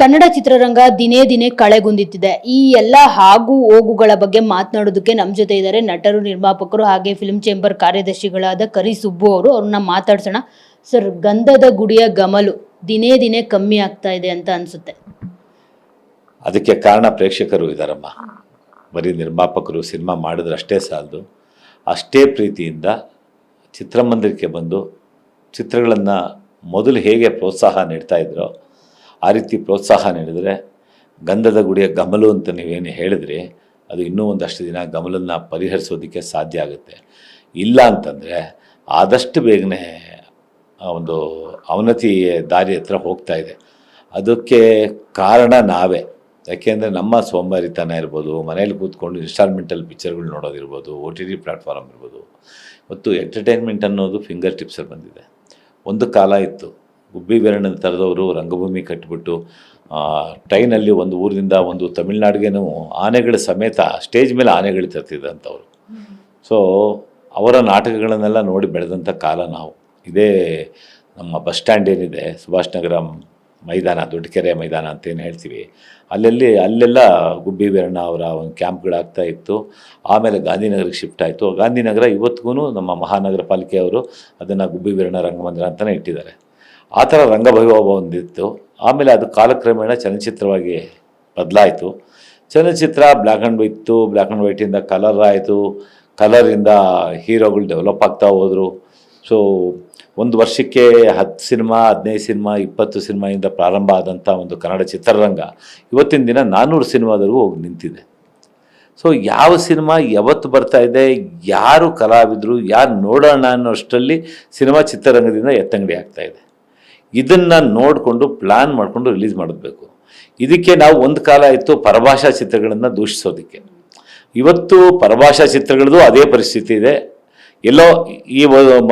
ಕನ್ನಡ ಚಿತ್ರರಂಗ ದಿನೇ ದಿನೇ ಕಳೆಗುಂದಿತ್ತಿದೆ. ಈ ಎಲ್ಲ ಹಾಗೂ ಹೋಗುಗಳ ಬಗ್ಗೆ ಮಾತನಾಡೋದಕ್ಕೆ ನಮ್ಮ ಜೊತೆ ಇದ್ದಾರೆ ನಟರು, ನಿರ್ಮಾಪಕರು ಹಾಗೆ ಫಿಲ್ಮ್ ಚೇಂಬರ್ ಕಾರ್ಯದರ್ಶಿಗಳಾದ ಕರಿ ಸುಬ್ಬು ಅವರು. ಅವ್ರನ್ನ ಮಾತಾಡ್ಸೋಣ. ಸರ್, ಗಂಧದ ಗುಡಿಯ ಗಮಲು ದಿನೇ ದಿನೇ ಕಮ್ಮಿ ಆಗ್ತಾ ಇದೆ ಅಂತ ಅನ್ಸುತ್ತೆ. ಅದಕ್ಕೆ ಕಾರಣ ಪ್ರೇಕ್ಷಕರು ಇದಾರಮ್ಮ. ಬರೀ ನಿರ್ಮಾಪಕರು ಸಿನಿಮಾ ಮಾಡಿದ್ರೆ ಅಷ್ಟೇ ಸಾಲದು. ಅಷ್ಟೇ ಪ್ರೀತಿಯಿಂದ ಚಿತ್ರಮಂದಿರಕ್ಕೆ ಬಂದು ಚಿತ್ರಗಳನ್ನು ಮೊದಲು ಹೇಗೆ ಪ್ರೋತ್ಸಾಹ ನೀಡ್ತಾ ಇದ್ರೋ ಆ ರೀತಿ ಪ್ರೋತ್ಸಾಹ ನೀಡಿದರೆ ಗಂಧದ ಗುಡಿಯ ಗಮಲು ಅಂತ ನೀವೇನು ಹೇಳಿದ್ರಿ, ಅದು ಇನ್ನೂ ಒಂದಷ್ಟು ದಿನ ಗಮಲನ್ನು ಪರಿಹರಿಸೋದಕ್ಕೆ ಸಾಧ್ಯ ಆಗುತ್ತೆ. ಇಲ್ಲ ಅಂತಂದರೆ ಆದಷ್ಟು ಬೇಗನೆ ಒಂದು ಅವನತಿ ದಾರಿ ಹತ್ರ ಹೋಗ್ತಾ ಇದೆ. ಅದಕ್ಕೆ ಕಾರಣ ನಾವೇ. ಯಾಕೆಂದರೆ ನಮ್ಮ ಸೋಮಾರಿತನ ಇರ್ಬೋದು ಮನೇಲಿ ಕೂತ್ಕೊಂಡು ಇನ್ಸ್ಟಾಲ್ಮೆಂಟಲ್ಲಿ ಪಿಕ್ಚರ್ಗಳು ನೋಡೋದಿರ್ಬೋದು ಒ ಟಿ ಟಿ ಪ್ಲ್ಯಾಟ್ಫಾರ್ಮ್ ಇರ್ಬೋದು, ಮತ್ತು ಎಂಟರ್ಟೈನ್ಮೆಂಟ್ ಅನ್ನೋದು ಫಿಂಗರ್ ಟಿಪ್ಸಲ್ಲಿ ಬಂದಿದೆ. ಒಂದು ಕಾಲ ಇತ್ತು. ಗುಬ್ಬಿ ವೀರಣ್ಣನ ಥರದವರು ರಂಗಭೂಮಿ ಕಟ್ಟಿಬಿಟ್ಟು ಟ್ರೈನಲ್ಲಿ ಒಂದು ಊರಿನಿಂದ ಒಂದು ತಮಿಳ್ನಾಡಿಗೇನು ಆನೆಗಳ ಸಮೇತ ಸ್ಟೇಜ್ ಮೇಲೆ ಆನೆಗಳು ತರ್ತಿದ್ದಂಥವ್ರು ಸೊ ಅವರ ನಾಟಕಗಳನ್ನೆಲ್ಲ ನೋಡಿ ಬೆಳೆದಂಥ ಕಾಲ ನಾವು. ಇದೇ ನಮ್ಮ ಬಸ್ ಸ್ಟ್ಯಾಂಡ್ ಏನಿದೆ, ಸುಭಾಷ್ ನಗರ ಮೈದಾನ, ದೊಡ್ಡಕೆರೆ ಮೈದಾನ ಅಂತ ಏನು ಹೇಳ್ತೀವಿ. ಅಲ್ಲೆಲ್ಲಿ, ಅಲ್ಲೆಲ್ಲ ಗುಬ್ಬಿ ವೀರಣ್ಣ ಅವರ ಒಂದು ಕ್ಯಾಂಪ್ಗಳಾಗ್ತಾ ಇತ್ತು. ಆಮೇಲೆ ಗಾಂಧಿನಗರಕ್ಕೆ ಶಿಫ್ಟ್ ಆಯಿತು. ಗಾಂಧಿನಗರ ಇವತ್ತಿಗೂ ನಮ್ಮ ಮಹಾನಗರ ಪಾಲಿಕೆಯವರು ಅದನ್ನು ಗುಬ್ಬಿ ವೀರಣ್ಣ ರಂಗಮಂದಿರ ಅಂತಲೇ ಇಟ್ಟಿದ್ದಾರೆ. ಆ ಥರ ರಂಗಭೈಭವ ಒಂದಿತ್ತು ಆಮೇಲೆ ಅದು ಕಾಲಕ್ರಮೇಣ ಚಲನಚಿತ್ರವಾಗಿ ಬದಲಾಯಿತು. ಚಲನಚಿತ್ರ black and white black and ವೈಟಿಂದ colour ಆಯಿತು ಕಲರಿಂದ ಹೀರೋಗಳು ಡೆವಲಪ್ ಆಗ್ತಾ ಹೋದರು. ಸೊ ಒಂದು ವರ್ಷಕ್ಕೆ ಹತ್ತು ಸಿನಿಮಾ, ಹದಿನೈದು ಸಿನಿಮಾ, ಇಪ್ಪತ್ತು ಸಿನಿಮಾಯಿಂದ ಪ್ರಾರಂಭ ಆದಂಥ ಒಂದು ಕನ್ನಡ ಚಿತ್ರರಂಗ ಇವತ್ತಿನ ದಿನ ನಾನ್ನೂರು ಸಿನಿಮಾದವರೆಗೂ ಹೋಗಿ ನಿಂತಿದೆ. ಸೊ ಯಾವ ಸಿನಿಮಾ ಯಾವತ್ತು ಬರ್ತಾ ಇದೆ, ಯಾರು ಕಲಾವಿದರು, ಯಾರು ನೋಡೋಣ ಅನ್ನೋಷ್ಟರಲ್ಲಿ ಸಿನಿಮಾ ಚಿತ್ರರಂಗದಿಂದ ಎತ್ತಂಗಡಿ ಆಗ್ತಾಯಿದೆ ಇದನ್ನು ನೋಡಿಕೊಂಡು ಪ್ಲ್ಯಾನ್ ಮಾಡಿಕೊಂಡು ರಿಲೀಸ್ ಮಾಡಬೇಕು ಇದಕ್ಕೆ ನಾವು ಒಂದು ಕಾಲ ಇತ್ತು ಪರಭಾಷಾ ಚಿತ್ರಗಳನ್ನು ದೂಷಿಸೋದಕ್ಕೆ. ಇವತ್ತು ಪರಭಾಷಾ ಚಿತ್ರಗಳದ್ದು ಅದೇ ಪರಿಸ್ಥಿತಿ ಇದೆ. ಎಲ್ಲೋ ಈ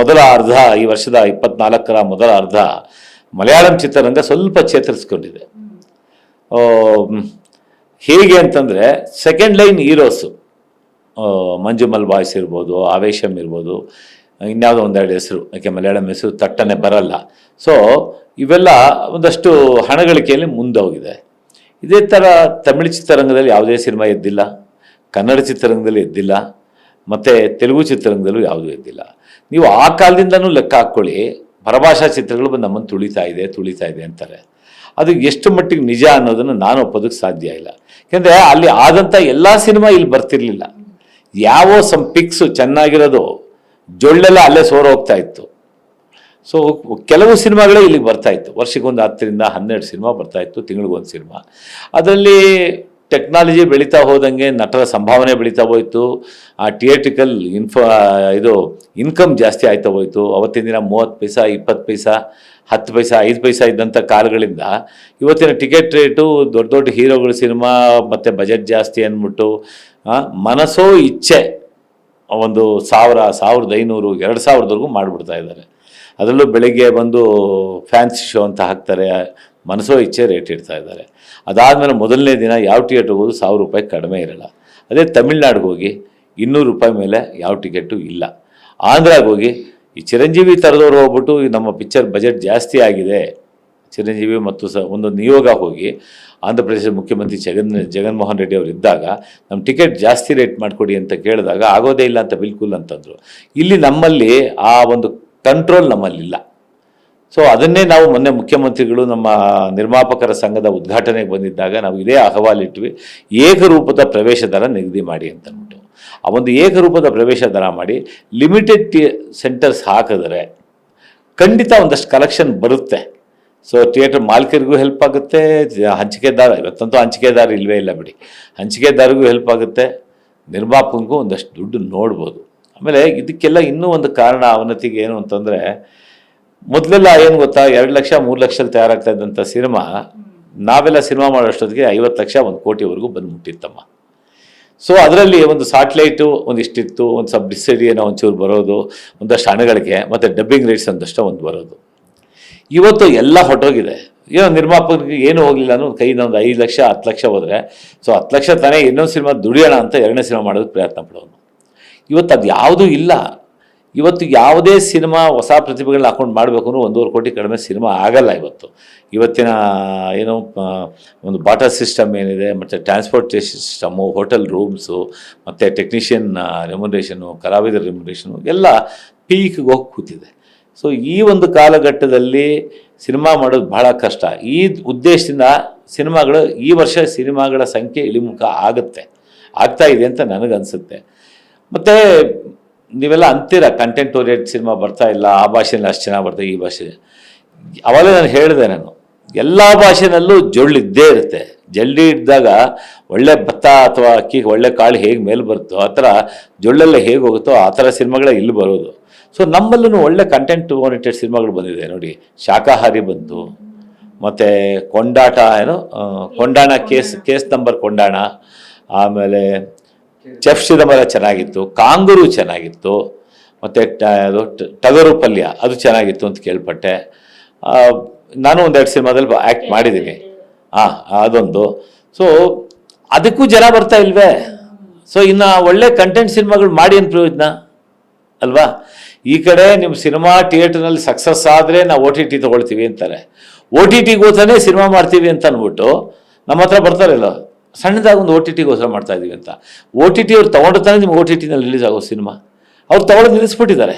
ಮೊದಲ ಅರ್ಧ, ಈ ವರ್ಷದ ಇಪ್ಪತ್ನಾಲ್ಕರ ಮೊದಲ ಅರ್ಧ ಮಲಯಾಳಂ ಚಿತ್ರರಂಗ ಸ್ವಲ್ಪ ಚೇತರಿಸ್ಕೊಂಡಿದೆ. ಹೇಗೆ ಅಂತಂದರೆ second line heroes Manjummel boys ಇರ್ಬೋದು ಆವೇಶಮ್ ಇರ್ಬೋದು ಇನ್ಯಾವುದೋ ಒಂದೆರಡು ಹೆಸರು, ಯಾಕೆ ಮಲಯಾಳಂ ಹೆಸರು ತಟ್ಟನೆ ಬರಲ್ಲ. ಸೊ ಇವೆಲ್ಲ ಒಂದಷ್ಟು ಹಣಗಳಿಕೆಯಲ್ಲಿ ಮುಂದೋಗಿದೆ. ಇದೇ ಥರ ತಮಿಳು ಚಿತ್ರರಂಗದಲ್ಲಿ ಯಾವುದೇ ಸಿನಿಮಾ ಎದ್ದಿಲ್ಲ, ಕನ್ನಡ ಚಿತ್ರರಂಗದಲ್ಲಿ ಎದ್ದಿಲ್ಲ, ಮತ್ತು ತೆಲುಗು ಚಿತ್ರರಂಗದಲ್ಲೂ ಯಾವುದೂ ಎದ್ದಿಲ್ಲ. ನೀವು ಆ ಕಾಲದಿಂದನೂ ಲೆಕ್ಕ ಹಾಕ್ಕೊಳ್ಳಿ ಪರಭಾಷಾ ಚಿತ್ರಗಳು ನಮ್ಮನ್ನು ತುಳಿತಾ ಇದೆ ತುಳಿತಾ ಇದೆ ಅಂತಾರೆ. ಅದು ಎಷ್ಟು ಮಟ್ಟಿಗೆ ನಿಜ ಅನ್ನೋದನ್ನು ನಾನು ಒಪ್ಪೋದಕ್ಕೆ ಸಾಧ್ಯ ಇಲ್ಲ. ಯಾಕೆಂದರೆ ಅಲ್ಲಿ ಆದಂಥ ಎಲ್ಲ ಸಿನಿಮಾ ಇಲ್ಲಿ ಬರ್ತಿರಲಿಲ್ಲ. ಯಾವ ಸಂ ಪಿಕ್ಸು ಚೆನ್ನಾಗಿರೋದು ಜೊಳ್ಳೆಲ್ಲ ಅಲ್ಲೇ ಸೋರ ಹೋಗ್ತಾ ಇತ್ತು. ಸೊ ಕೆಲವು ಸಿನಿಮಾಗಳೇ ಇಲ್ಲಿಗೆ ಬರ್ತಾ ಇತ್ತು. ವರ್ಷಕ್ಕೊಂದು ಹತ್ತರಿಂದ ಹನ್ನೆರಡು ಸಿನಿಮಾ ಬರ್ತಾ ಇತ್ತು, ತಿಂಗಳಿಗೊಂದು ಸಿನಿಮಾ. ಅದರಲ್ಲಿ ಟೆಕ್ನಾಲಜಿ ಬೆಳೀತಾ ಹೋದಂಗೆ, ನಟರ ಸಂಭಾವನೆ ಬೆಳೀತಾ ಹೋಯಿತು. ಆ ಥಿಯೇಟ್ರಿಕಲ್ ಇನ್ಫ, ಇದು ಇನ್ಕಮ್ ಜಾಸ್ತಿ ಆಯ್ತಾ ಹೋಯಿತು. ಅವತ್ತಿನ ದಿನ ಮೂವತ್ತು ಪೈಸಾ, ಇಪ್ಪತ್ತು ಪೈಸಾ, ಹತ್ತು ಪೈಸಾ, ಐದು ಪೈಸಾ ಇದ್ದಂಥ ಕಾಲಗಳಿಂದ ಇವತ್ತಿನ ಟಿಕೆಟ್ ರೇಟು ದೊಡ್ಡ ದೊಡ್ಡ ಹೀರೋಗಳ ಸಿನಿಮಾ, ಮತ್ತು ಬಜೆಟ್ ಜಾಸ್ತಿ ಅಂದ್ಬಿಟ್ಟು ಮನಸ್ಸೋ ಇಚ್ಛೆ ಒಂದು ಸಾವಿರ, ಸಾವಿರದ ಐನೂರು, ಎರಡು ಸಾವಿರದವರೆಗೂ ಮಾಡಿಬಿಡ್ತಾ ಇದ್ದಾರೆ. ಅದರಲ್ಲೂ ಬೆಳಿಗ್ಗೆ ಬಂದು ಫ್ಯಾನ್ಸಿ ಶೋ ಅಂತ ಹಾಕ್ತಾರೆ ಮನಸ್ಸೋ ಇಚ್ಛೆ ರೇಟ್ ಇಡ್ತಾ ಇದ್ದಾರೆ. ಅದಾದಮೇಲೆ ಮೊದಲನೇ ದಿನ ಯಾವ ಟಿಕೆಟ್ ಹೋಗೋದು ಸಾವಿರ ರೂಪಾಯಿ ಕಡಿಮೆ ಇರಲ್ಲ. ಅದೇ ತಮಿಳ್ನಾಡಿಗೆ ಹೋಗಿ ಇನ್ನೂರು ರೂಪಾಯಿ ಮೇಲೆ ಯಾವ ಟಿಕೆಟು ಇಲ್ಲ. ಆಂಧ್ರಾಗೆ ಹೋಗಿ ಈ ಚಿರಂಜೀವಿ ಥರದವ್ರು ಹೋಗ್ಬಿಟ್ಟು ನಮ್ಮ ಪಿಕ್ಚರ್ ಬಜೆಟ್ ಜಾಸ್ತಿ ಆಗಿದೆ. ಚಿರಂಜೀವಿ ಮತ್ತು ಸ ಒಂದು ನಿಯೋಗ ಹೋಗಿ ಆಂಧ್ರ ಪ್ರದೇಶದ ಮುಖ್ಯಮಂತ್ರಿ ಜಗನ್, ಜಗನ್ಮೋಹನ್ ರೆಡ್ಡಿ ಅವರು ಇದ್ದಾಗ ನಮ್ಮ ಟಿಕೆಟ್ ಜಾಸ್ತಿ ರೇಟ್ ಮಾಡಿಕೊಡಿ ಅಂತ ಕೇಳಿದಾಗ ಆಗೋದೇ ಇಲ್ಲ ಅಂತ ಬಿಲ್ಕುಲ್ ಅಂತಂದರು. ಇಲ್ಲಿ ನಮ್ಮಲ್ಲಿ ಆ ಒಂದು ಕಂಟ್ರೋಲ್ ನಮ್ಮಲ್ಲಿಲ್ಲ. ಸೊ ಅದನ್ನೇ ನಾವು ಮೊನ್ನೆ ಮುಖ್ಯಮಂತ್ರಿಗಳು ನಮ್ಮ ನಿರ್ಮಾಪಕರ ಸಂಘದ ಉದ್ಘಾಟನೆಗೆ ಬಂದಿದ್ದಾಗ ನಾವು ಇದೇ ಅಹವಾಲಿಟ್ವಿ ಏಕರೂಪದ ಪ್ರವೇಶ ದರ ನಿಗದಿ ಮಾಡಿ ಅಂತ ಅಂದ್ಬಿಟ್ಟು ಆ ಒಂದು ಏಕರೂಪದ ಪ್ರವೇಶ ದರ ಮಾಡಿ ಲಿಮಿಟೆಡ್ ಸೆಂಟರ್ಸ್ ಹಾಕಿದ್ರೆ ಖಂಡಿತ ಒಂದಷ್ಟು ಕಲೆಕ್ಷನ್ ಬರುತ್ತೆ. ಸೊ ಥಿಯೇಟರ್ ಮಾಲೀಕರಿಗೂ ಹೆಲ್ಪ್ ಆಗುತ್ತೆ, ಹಂಚಿಕೆದಾರ, ಇವತ್ತಂತೂ ಹಂಚಿಕೆದಾರ ಇಲ್ಲವೇ ಇಲ್ಲ ಬಿಡಿ. ಹಂಚಿಕೆದಾರಿಗೂ ಹೆಲ್ಪ್ ಆಗುತ್ತೆ, ನಿರ್ಮಾಪಕನಿಗೂ ಒಂದಷ್ಟು ದುಡ್ಡು ನೋಡ್ಬೋದು. ಆಮೇಲೆ ಇದಕ್ಕೆಲ್ಲ ಇನ್ನೂ ಒಂದು ಕಾರಣ ಅವನತಿಗೆ ಏನು ಅಂತಂದರೆ, ಮೊದಲೆಲ್ಲ ಏನು ಗೊತ್ತಾ, ಎರಡು ಲಕ್ಷ, ಮೂರು ಲಕ್ಷದಲ್ಲಿ ತಯಾರಾಗ್ತಾ ಇದ್ದಂಥ ಸಿನಿಮಾ, ನಾವೆಲ್ಲ ಸಿನಿಮಾ ಮಾಡೋಷ್ಟೊತ್ತಿಗೆ ಐವತ್ತು ಲಕ್ಷ, ಒಂದು ಕೋಟಿವರೆಗೂ ಬಂದು ಮುಟ್ಟಿತ್ತಮ್ಮ. ಸೊ ಅದರಲ್ಲಿ ಒಂದು ಸಾಟ್ಲೈಟು ಒಂದಿಷ್ಟಿತ್ತು, ಒಂದು ಸಬ್ ಡಿಸಿಡಿ ಏನೋ ಒಂಚೂರು ಬರೋದು, ಒಂದಷ್ಟು ಹಣಗಳಿಗೆ ಮತ್ತು ಡಬ್ಬಿಂಗ್ ರೇಟ್ಸ್ ಒಂದಷ್ಟು ಒಂದು ಬರೋದು. ಇವತ್ತು ಎಲ್ಲ ಹೊಟ್ಟೋಗಿದೆ ಏನೋ ನಿರ್ಮಾಪಕರಿಗೆ ಏನು ಹೋಗಲಿಲ್ಲ ಅನ್ನೋ ಕೈಯಿಂದ ಒಂದು ಐದು ಲಕ್ಷ, ಹತ್ತು ಲಕ್ಷ ಹೋದರೆ ಸೊ ಹತ್ತು ಲಕ್ಷ ತಾನೇ ಇನ್ನೊಂದು ಸಿನಿಮಾ ದುಡಿಯೋಣ ಅಂತ ಎರಡನೇ ಸಿನಿಮಾ ಮಾಡೋದಕ್ಕೆ ಪ್ರಯತ್ನ ಪಡೋನು. ಇವತ್ತು ಅದು ಯಾವುದೂ ಇಲ್ಲ. ಇವತ್ತು ಯಾವುದೇ ಸಿನಿಮಾ ಹೊಸ ಪ್ರತಿಭೆಗಳನ್ನ ಹಾಕೊಂಡು ಮಾಡಬೇಕು ಅಂದ್ರೆ ಒಂದೂವರೆ ಕೋಟಿ ಕಡಿಮೆ ಸಿನಿಮಾ ಆಗಲ್ಲ ಇವತ್ತು. ಇವತ್ತಿನ, ಏನು ಒಂದು ಬಾಟರ್ ಸಿಸ್ಟಮ್ ಏನಿದೆ, ಮತ್ತು ಟ್ರಾನ್ಸ್ಪೋರ್ಟೇಷನ್ ಸಿಸ್ಟಮು ಹೋಟೆಲ್ ರೂಮ್ಸು ಮತ್ತು ಟೆಕ್ನಿಷಿಯನ್ ರೆಮ್ಯುನೇಷನು ಕಲಾವಿದರ ರೆಮ್ಯುನೇಷನು ಎಲ್ಲ ಪೀಕ್ಗೆ ಹೋಗಿ ಕೂತಿದೆ. ಸೊ ಈ ಒಂದು ಕಾಲಘಟ್ಟದಲ್ಲಿ ಸಿನಿಮಾ ಮಾಡೋದು ಬಹಳ ಕಷ್ಟ. ಈ ಉದ್ದೇಶದಿಂದ ಸಿನಿಮಾಗಳು, ಈ ವರ್ಷ ಸಿನಿಮಾಗಳ ಸಂಖ್ಯೆ ಇಳಿಮುಖ ಆಗುತ್ತೆ, ಆಗ್ತಾ ಇದೆ ಅಂತ ನನಗನ್ಸುತ್ತೆ ಮತ್ತು ನೀವೆಲ್ಲ ಅಂತೀರ ಕಂಟೆಂಟ್ ಓರಿಯೆಂಟ್ ಸಿನಿಮಾ ಬರ್ತಾ ಇಲ್ಲ, ಆ ಭಾಷೆಯಲ್ಲಿ ಅಷ್ಟು ಚೆನ್ನಾಗಿ ಬರ್ತದೆ, ಈ ಭಾಷೆ ಅವಾಗಲೇ ನಾನು ಹೇಳಿದೆ ನಾನು. ಎಲ್ಲ ಭಾಷೆನಲ್ಲೂ ಜೊಳ್ಳಿದ್ದೇ ಇರುತ್ತೆ. ಜಲ್ಲಿ ಇದ್ದಾಗ ಒಳ್ಳೆ ಭತ್ತ ಅಥವಾ ಅಕ್ಕಿ, ಒಳ್ಳೆ ಕಾಳು ಹೇಗೆ ಮೇಲೆ ಬರುತ್ತೋ ಆ ಥರ ಜೊಳ್ಳೆಲ್ಲ ಹೇಗೆ ಹೋಗುತ್ತೋ ಆ ಥರ ಸಿನಿಮಾಗಳೇ ಇಲ್ಲಿ ಬರೋದು. ಸೊ ನಮ್ಮಲ್ಲೂ ಒಳ್ಳೆ ಕಂಟೆಂಟ್ ಓರಿಯೆಂಟೆಡ್ ಸಿನಿಮಾಗಳು ಬಂದಿದೆ. ನೋಡಿ ಶಾಕಾಹಾರಿ ಬಂತು, ಮತ್ತು ಕೊಂಡಾಟ, ಏನು Kondana case case number Kondana, ಆಮೇಲೆ ಚೆಫ್ ಚಿದಂಬರ ಚೆನ್ನಾಗಿತ್ತು, ಕಾಂಗೂರು ಚೆನ್ನಾಗಿತ್ತು, ಮತ್ತು ಟಗರು ಪಲ್ಯ, ಅದು ಚೆನ್ನಾಗಿತ್ತು ಅಂತ ಕೇಳ್ಪಟ್ಟೆ. ನಾನು ಒಂದೆರಡು ಸಿನಿಮಾದಲ್ಲಿ ಆ್ಯಕ್ಟ್ ಮಾಡಿದ್ದೀನಿ ಹಾಂ ಅದೊಂದು. ಸೊ ಅದಕ್ಕೂ ಜನ ಬರ್ತಾ ಇಲ್ವೇ? ಸೊ ಇನ್ನು ಒಳ್ಳೆ ಕಂಟೆಂಟ್ ಸಿನಿಮಾಗಳು ಮಾಡಿ ಏನು ಪ್ರಯೋಜನ? ಅಲ್ವಾ? ಈ ಕಡೆ ನಿಮ್ಮ ಸಿನಿಮಾ ಥಿಯೇಟರ್ನಲ್ಲಿ ಸಕ್ಸಸ್ ಆದರೆ ನಾವು ಒ ಟಿ ಟಿ ತೊಗೊಳ್ತೀವಿ ಅಂತಾರೆ. ಒ ಟಿ ಟಿಗೋಸ್ಕರನೇ ಸಿನಿಮಾ ಮಾಡ್ತೀವಿ ಅಂತ ಅಂದ್ಬಿಟ್ಟು ನಮ್ಮ ಹತ್ರ ಬರ್ತಾರಲ್ಲ ಸಣ್ಣದಾಗಿ ಒಂದು ಒ ಟಿ ಟಿಗೋಸ್ಕರ ಮಾಡ್ತಾ ಇದೀವಿ ಅಂತ. ಓ ಟಿ ಟಿ ಅವ್ರು ತೊಗೊಂಡ್ರೆ ನಿಮ್ಗೆ ಓ ಟಿ ಟಿನಲ್ಲಿ ರಿಲೀಸ್ ಆಗೋ ಸಿನಿಮಾ. ಅವ್ರು ತೊಗೊಂಡು ನಿಲ್ಲಿಸ್ಬಿಟ್ಟಿದ್ದಾರೆ.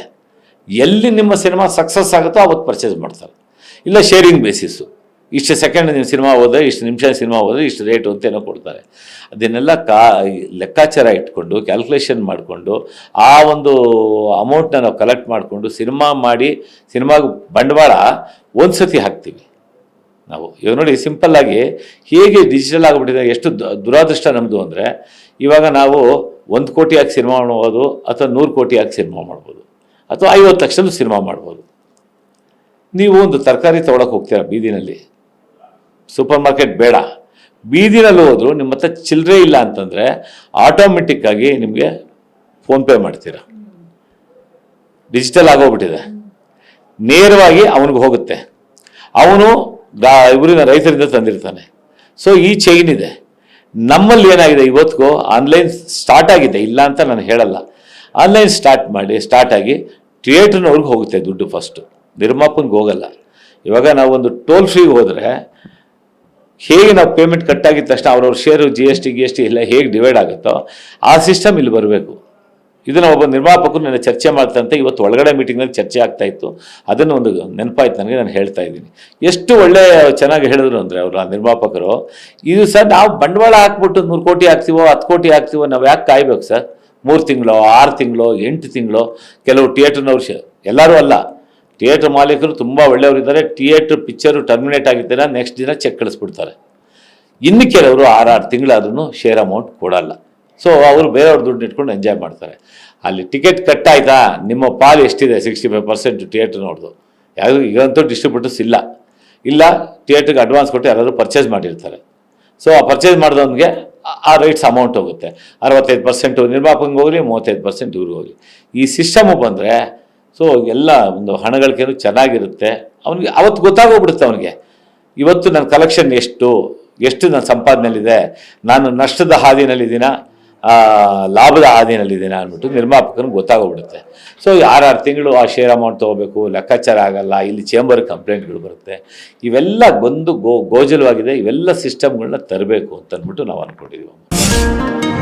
ಎಲ್ಲಿ ನಿಮ್ಮ ಸಿನಿಮಾ ಸಕ್ಸಸ್ ಆಗುತ್ತೋ ಅವತ್ತು ಪರ್ಚೇಸ್ ಮಾಡ್ತಾರೆ. ಇಲ್ಲ ಶೇರಿಂಗ್ ಬೇಸಿಸ್ಸು ಇಷ್ಟು ಸೆಕೆಂಡ್ ನೀವು ಸಿನಿಮಾ ಹೋದ್ರೆ, ಇಷ್ಟು ನಿಮಿಷ ಸಿನಿಮಾ ಹೋದರೆ ಇಷ್ಟು ರೇಟು ಅಂತ ಏನೋ ಕೊಡ್ತಾರೆ. ಅದನ್ನೆಲ್ಲ ಕಾ ಲೆಕ್ಕಾಚಾರ ಇಟ್ಕೊಂಡು ಕ್ಯಾಲ್ಕುಲೇಷನ್ ಮಾಡಿಕೊಂಡು, ಆ ಒಂದು ಅಮೌಂಟ್ನ ನಾವು ಕಲೆಕ್ಟ್ ಮಾಡಿಕೊಂಡು ಸಿನಿಮಾ ಮಾಡಿ ಸಿನಿಮಾಗೆ ಬಂಡವಾಳ ಒಂದು ಸತಿ ಹಾಕ್ತೀವಿ. ನಾವು ಇವಾಗ ನೋಡಿ ಸಿಂಪಲ್ಲಾಗಿ ಹೇಗೆ ಡಿಜಿಟಲ್ ಆಗಿಬಿಟ್ಟಿದೆ, ಎಷ್ಟು ದುರಾದೃಷ್ಟ ನಮ್ಮದು ಅಂದರೆ, ಇವಾಗ ನಾವು ಒಂದು ಕೋಟಿ ಹಾಕಿ ಸಿನಿಮಾ ಮಾಡ್ಬೋದು ಅಥವಾ ನೂರು ಕೋಟಿ ಹಾಕಿ ಸಿನಿಮಾ ಮಾಡ್ಬೋದು. ಅಥವಾ ಐವತ್ತು ಲಕ್ಷದ ಸಿನಿಮಾ ಮಾಡ್ಬೋದು. ನೀವು ಒಂದು ತರಕಾರಿ ತೊಗೊಳಕ್ಕೆ ಹೋಗ್ತೀರಾ ಬೀದಿನಲ್ಲಿ? ಸೂಪರ್ ಮಾರ್ಕೆಟ್ ಬೇಡ. ಬೀದಿನಲ್ಲಿ ಹೋದ್ರು ನಿಮ್ಮ ಹತ್ರ ಚಿಲ್ಲರೆ ಇಲ್ಲ ಅಂತಂದರೆ ಆಟೋಮೆಟಿಕ್ಕಾಗಿ ನಿಮಗೆ ಫೋನ್ಪೇ ಮಾಡ್ತೀರಾ. ಡಿಜಿಟಲ್ ಆಗೋಗ್ಬಿಟ್ಟಿದೆ. ನೇರವಾಗಿ ಅವನಿಗೆ ಹೋಗುತ್ತೆ. ಅವನು ಗಾ, ಇವರಿನ ರೈತರಿಂದ ತಂದಿರ್ತಾನೆ. ಸೊ ಈ ಚೈನ್ ಇದೆ. ನಮ್ಮಲ್ಲಿ ಏನಾಗಿದೆ ಇವತ್ತಿಗೂ ಆನ್ಲೈನ್ ಸ್ಟಾರ್ಟ್ ಆಗಿದೆ, ಇಲ್ಲ ಅಂತ ನಾನು ಹೇಳಲ್ಲ. ಆನ್ಲೈನ್ ಸ್ಟಾರ್ಟ್ ಮಾಡಿ ಸ್ಟಾರ್ಟ್ ಆಗಿ ಥಿಯೇಟ್ರ್ನವ್ರಿಗೆ ಹೋಗುತ್ತೆ ದುಡ್ಡು ಫಸ್ಟು ನಿರ್ಮಾಪನ್ಗೆ ಹೋಗಲ್ಲ. ಇವಾಗ ನಾವೊಂದು ಟೋಲ್ ಫ್ರೀಗೆ ಹೋದರೆ ಹೇಗೆ ನಾವು ಪೇಮೆಂಟ್ ಕಟ್ಟಾಗಿದ್ದ ತಕ್ಷಣ ಅವ್ರವ್ರ ಶೇರು ಜಿ ಎಸ್ ಟಿ ಗಿ ಎಸ್ ಟಿ ಎಲ್ಲ ಹೇಗೆ ಡಿವೈಡ್ ಆಗುತ್ತೋ ಆ ಸಿಸ್ಟಮ್ ಇಲ್ಲಿ ಬರಬೇಕು. ಇದನ್ನು ಒಬ್ಬ ನಿರ್ಮಾಪಕರು ನನ್ನ ಚರ್ಚೆ ಮಾಡ್ತಂತೆ, ಇವತ್ತು ಒಳಗಡೆ ಮೀಟಿಂಗ್ನಲ್ಲಿ ಚರ್ಚೆ ಆಗ್ತಾ ಇತ್ತು. ಅದನ್ನು ಒಂದು ನೆನಪಾಯ್ತು ನನಗೆ, ನಾನು ಹೇಳ್ತಾ ಇದ್ದೀನಿ. ಎಷ್ಟು ಒಳ್ಳೆ ಚೆನ್ನಾಗಿ ಹೇಳಿದ್ರು ಅಂದರೆ ಅವರು ಆ ನಿರ್ಮಾಪಕರು, ಇದು ಸರ್ ನಾವು ಬಂಡವಾಳ ಹಾಕ್ಬಿಟ್ಟು ನೂರು ಕೋಟಿ ಹಾಕ್ತೀವೋ, ಹತ್ತು ಕೋಟಿ ಹಾಕ್ತೀವೋ, ನಾವು ಯಾಕೆ ಕಾಯ್ಬೇಕು ಸರ್? ಮೂರು ತಿಂಗಳು, ಆರು ತಿಂಗಳು, ಎಂಟು ತಿಂಗಳು, ಕೆಲವು ಥಿಯೇಟರ್ನವ್ರು ಎಲ್ಲರೂ ಅಲ್ಲ. ಥಿಯೇಟ್ರ್ ಮಾಲೀಕರು ತುಂಬ ಒಳ್ಳೆಯವರಿದ್ದಾರೆ. ಥಿಯೇಟ್ರ್ ಪಿಕ್ಚರು ಟರ್ಮಿನೇಟ್ ಆಗಿದ್ದೀರಾ ನೆಕ್ಸ್ಟ್ ದಿನ ಚೆಕ್ ಕಳಿಸ್ಬಿಡ್ತಾರೆ. ಇನ್ನು ಕೆಲವರು ಆರಾರು ತಿಂಗಳಾದ್ರೂ ಶೇರ್ ಅಮೌಂಟ್ ಕೊಡಲ್ಲ. ಸೊ ಅವರು ಬೇರೆಯವ್ರ ದುಡ್ಡು ಇಟ್ಕೊಂಡು ಎಂಜಾಯ್ ಮಾಡ್ತಾರೆ. ಅಲ್ಲಿ ಟಿಕೆಟ್ ಕಟ್ ಆಯಿತಾ? ನಿಮ್ಮ ಪಾಲು ಎಷ್ಟಿದೆ? ಸಿಕ್ಸ್ಟಿ ಫೈವ್ ಪರ್ಸೆಂಟ್ ಥಿಯೇಟ್ರ್ನವ್ರದ್ದು ಯಾವುದು ಈಗಂತೂ ಡಿಸ್ಟ್ರಿಬ್ಯೂಟರ್ಸ್ ಇಲ್ಲ. ಇಲ್ಲ, ಥಿಯೇಟ್ರಿಗೆ ಅಡ್ವಾನ್ಸ್ ಕೊಟ್ಟು ಯಾರಾದರೂ ಪರ್ಚೇಸ್ ಮಾಡಿರ್ತಾರೆ. ಸೊ ಆ ಪರ್ಚೇಸ್ ಮಾಡಿದವನಿಗೆ ಆ ರೈಟ್ಸ್ ಅಮೌಂಟ್ ಹೋಗುತ್ತೆ. ಅರವತ್ತೈದು ಪರ್ಸೆಂಟು ನಿರ್ಮಾಪಕಂಗೆ ಹೋಗಲಿ, ಮೂವತ್ತೈದು ಪರ್ಸೆಂಟ್ ಇವ್ರಿಗೆ ಹೋಗಲಿ. ಈ ಸಿಸ್ಟಮು ಬಂದರೆ ಸೊ ಎಲ್ಲ ಒಂದು ಹಣಗಳಿಗೇನು ಚೆನ್ನಾಗಿರುತ್ತೆ. ಅವನಿಗೆ ಅವತ್ತು ಗೊತ್ತಾಗೋಗ್ಬಿಡುತ್ತೆ ಅವನಿಗೆ. ಇವತ್ತು ನನ್ನ ಕಲೆಕ್ಷನ್ ಎಷ್ಟು? ಎಷ್ಟು ನನ್ನ ಸಂಪಾದನೆಯಲ್ಲಿದೆ? ನಾನು ನಷ್ಟದ ಹಾದಿನಲ್ಲಿದ್ದೀನ? ಲಾಭದ ಹಾದಿನಲ್ಲಿದ್ದೀನ? ಅಂದ್ಬಿಟ್ಟು ನಿರ್ಮಾಪಕನಿಗೆ ಗೊತ್ತಾಗೋಗ್ಬಿಡುತ್ತೆ. ಸೊ ಆರಾರು ತಿಂಗಳು ಆ ಶೇರ್ ಅಮೌಂಟ್ ತೊಗೋಬೇಕು. ಲೆಕ್ಕಾಚಾರ ಆಗಲ್ಲ. ಇಲ್ಲಿ ಚೇಂಬರ್ ಕಂಪ್ಲೇಂಟ್ಗಳು ಬರುತ್ತೆ. ಇವೆಲ್ಲ ಬಂದು ಗೋ, ಗೋಜಲವಾಗಿದೆ. ಇವೆಲ್ಲ ಸಿಸ್ಟಮ್ಗಳನ್ನ ತರಬೇಕು ಅಂತ ಅಂದ್ಬಿಟ್ಟು ನಾವು ಅಂದ್ಕೊಂಡಿದ್ದೀವಿ